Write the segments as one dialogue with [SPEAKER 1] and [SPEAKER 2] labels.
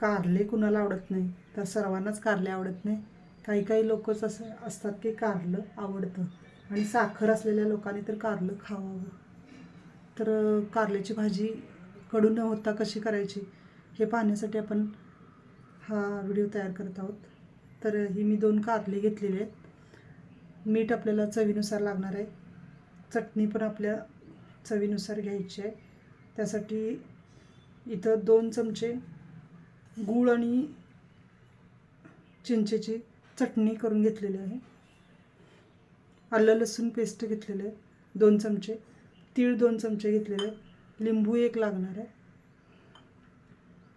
[SPEAKER 1] कारले कुणाला आवडत नाही. तर सर्वांनाच कारले आवडत नाही. काही काही लोकच असं असतात की कारलं आवडतं. आणि साखर असलेल्या लोकांनी तर कारलं खावावं तर कारल्याची भाजी कडू न होता कशी करायची हे पाहण्यासाठी आपण हा व्हिडिओ तयार करत आहोत. तर ही मी दोन कारले घेतलेले आहेत. मीठ आपल्याला चवीनुसार लागणार आहे. चटणी पण आपल्या चवीनुसार घ्यायची आहे. त्यासाठी इथं दोन चमचे गूळ आणि चिंचेची चटणी करून घेतलेली आहे. आलं लसूण पेस्ट घेतलेलं आहे. दोन चमचे. तीळ दोन चमचे घेतलेले आहे लिंबू एक लागणार आहे.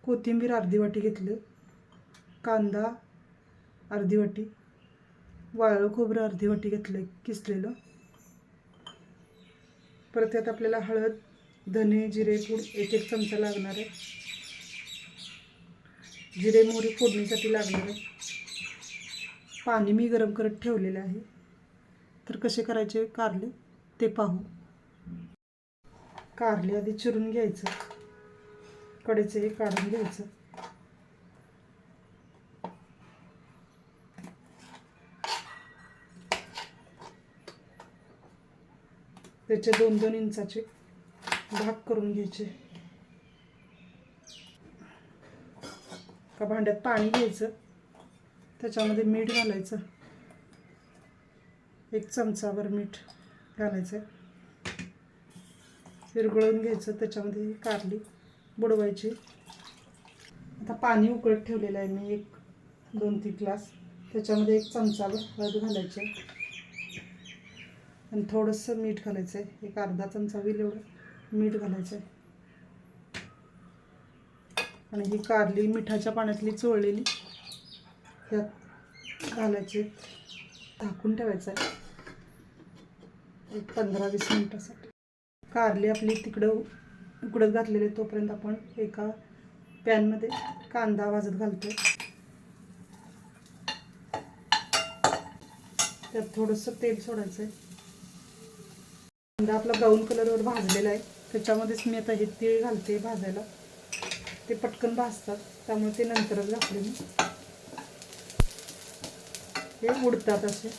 [SPEAKER 1] कोथिंबीर अर्धी वाटी घेतली. कांदा अर्धी वाटी. वाळलं खोबरं अर्धी वाटी घेतलं किसलेलं. परत त्यात आपल्याला हळद धने जिरे पूड एक एक चमचा लागणार आहे. जिरे मोहरी फोडणीसाठी लागणार आहे पाणी मी गरम करत ठेवलेलं आहे. तर कसे करायचे? कारले. ते पाहू. कारले आधी चिरून घ्यायचं. कडेचे हे काढून घ्यायचं. त्याचे दोन दोन इंचाचे भाग करून घ्यायचे. एका भांड्यात पाणी घ्यायचं. त्याच्यामध्ये मीठ घालायचं. एक चमचाभर मीठ घालायचं. विरघळून घ्यायचं. त्याच्यामध्ये कारली बुडवायची. आता पाणी उकळत ठेवलेलं आहे मी एक दोन तीन ग्लास. त्याच्यामध्ये एक चमचाभर हळद घालायचे. आणि थोडंसं मीठ घालायचं आहे एक अर्धा चमचा होईल एवढं मीठ घालायचं आहे आणि ही कारली मिठाच्या पाण्यातली चोळलेली. ह्यात घालायची झाकून ठेवायचं आहे. एक पंधरा वीस मिनटासाठी. कारली आपली तिकडं उकडत घातलेली आहे तोपर्यंत आपण एका पॅनमध्ये कांदा वाजत घालतो त्यात थोडंसं तेल सोडायचं आहे कांदा आपला ब्राऊन कलरवर भाजलेला आहे. त्याच्यामध्येच मी आता हे तीळ घालते भाजायला. ते पटकन भाजतात. त्यामुळे ते नंतरच घातले मी. हे उडतात असे.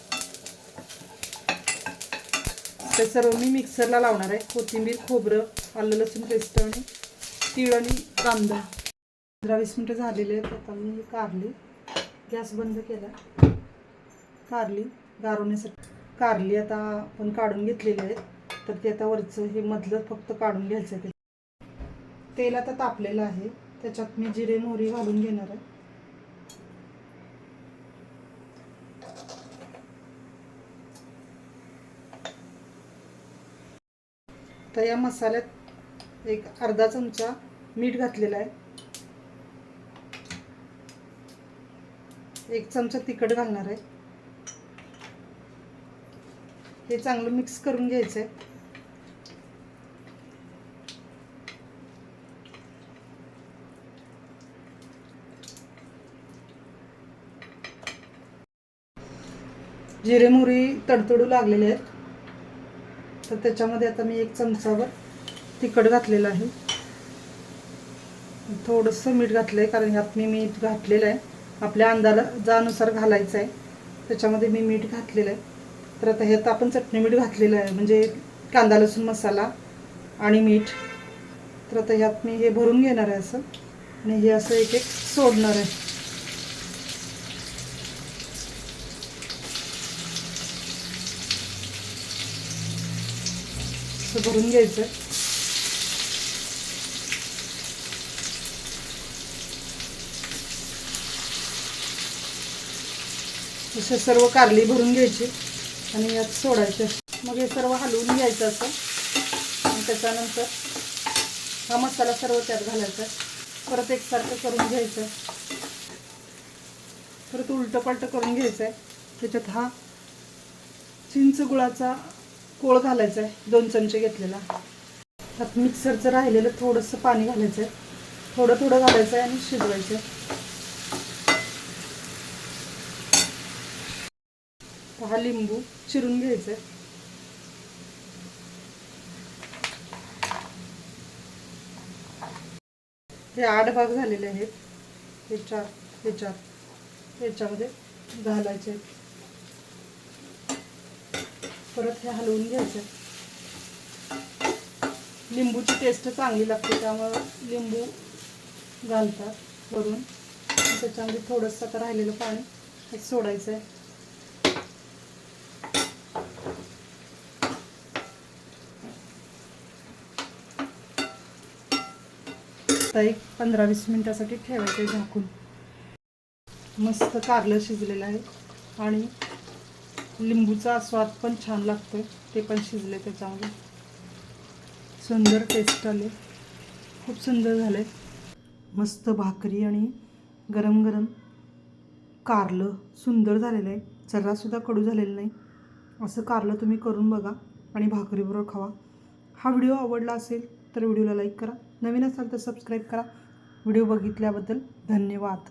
[SPEAKER 1] ते सर्व मी मिक्सरला लावणार आहे. कोथिंबीर खोबरं आलं लसूण पेस्ट आणि तीळ आणि कांदा. पंधरा वीस मिनटं झालेले आहेत. आता मी कारली. गॅस बंद केला. कारली गारवण्यासाठी. कारली आता आपण काढून घेतलेली आहेत. तर ते आता वरचं हे मधलं फक्त काढून घ्यायचं आहे. तेल आता तापलेलं आहे. त्याच्यात मी जिरे मोहरी घालून घेणार आहे. तर या मसाल्यात एक अर्धा चमचा मीठ घातलेला आहे. एक चमचा तिखट घालणार आहे. हे चांगलं मिक्स करून घ्यायचं आहे जिरे मोहरी तडतडू लागलेले आहेत. तर त्याच्यामध्ये आता मी एक चमचावर तिखट घातलेलं आहे. थोडंसं मीठ घातलं आहे कारण ह्यात मी मीठ घातलेलं आहे. आपल्या अंदाजानुसार घालायचं आहे. त्याच्यामध्ये मी मीठ घातलेलं आहे. तर आता ह्यात आपण चटणी मीठ घातलेलं आहे म्हणजे कांदा लसूण मसाला आणि मीठ. तर आता ह्यात मी हे भरून घेणार आहे असं. आणि हे असं एक एक सोडणार आहे. असं भरून घ्यायचं. असे सर्व कारली भरून घ्यायची आणि यात सोडायचे. मग हे सर्व हलवून घ्यायचं असं. आणि त्याच्यानंतर हा मसाला सर्व त्यात घालायचा. परत एकसारखं करून घ्यायचं. परत उलटं पलटं करून घ्यायचं आहे त्याच्यात हा चिंच गुळाचा कोळ घालायचा आहे दोन चमचे घेतलेला. त्यात मिक्सरचं राहिलेलं थोडंसं पाणी घालायचं आहे थोडं थोडं घालायचं आहे आणि शिजवायचं आहे हा लिंबू चिरून घ्यायचं आहे हे आठ भाग झालेले आहेत. हे चार हे चार. याच्यामध्ये घालायचे आहेत परत हे हलवून घ्यायचं. लिंबूची टेस्ट चांगली लागते त्यामुळं लिंबू घालतात वरून. त्याच्यामध्ये थोडंसं आता राहिलेलं पाणी हे सोडायचं आहे आता एक पंधरा वीस मिनिटासाठी ठेवायचं आहे झाकून. मस्त कारलं शिजलेलं आहे. आणि लिंबूचा स्वाद पण छान लागतो ते पण शिजले त्याच्यामध्ये. सुंदर टेस्ट आले. खूप सुंदर झाले मस्त भाकरी आणि गरम गरम कारलं सुंदर झालेलं आहे. जरासुद्धा कडू झालेलं नाही. असं कारलं तुम्ही करून बघा आणि भाकरीबरोबर खावा. हा व्हिडिओ आवडला असेल तर व्हिडिओला लाईक करा. नवीन असाल तर सबस्क्राईब करा. व्हिडिओ बघितल्याबद्दल धन्यवाद.